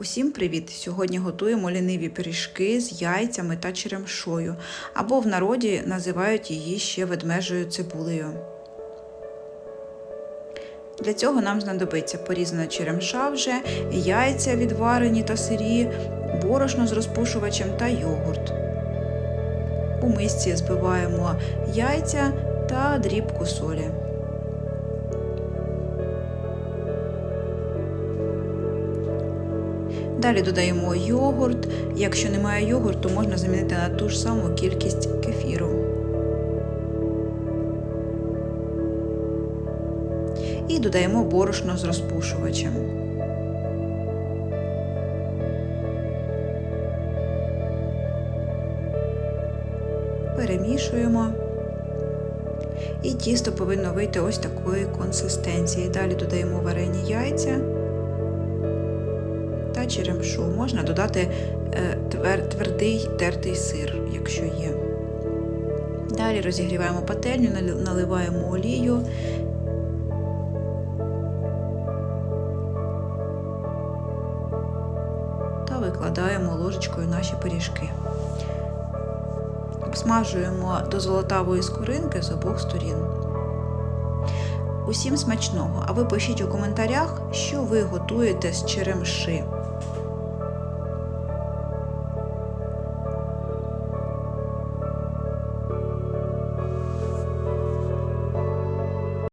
Усім привіт! Сьогодні готуємо ліниві пиріжки з яйцями та черемшою, або в народі називають її ще ведмежою цибулею. Для цього нам знадобиться порізана черемша вже, яйця відварені та сирі, борошно з розпушувачем та йогурт. У мисці збиваємо яйця та дрібку солі. Далі додаємо йогурт. Якщо немає йогурту, можна замінити на ту ж саму кількість кефіру. І додаємо борошно з розпушувачем. Перемішуємо. І тісто повинно вийти ось такої консистенції. Далі додаємо варені яйця черемшу. Можна додати е, твердий тертий сир, якщо є. Далі розігріваємо пательню, наливаємо олію. Та викладаємо ложечкою наші пиріжки. Обсмажуємо до золотавої скоринки з обох сторін. Усім смачного! А ви пишіть у коментарях, що ви готуєте з черемши.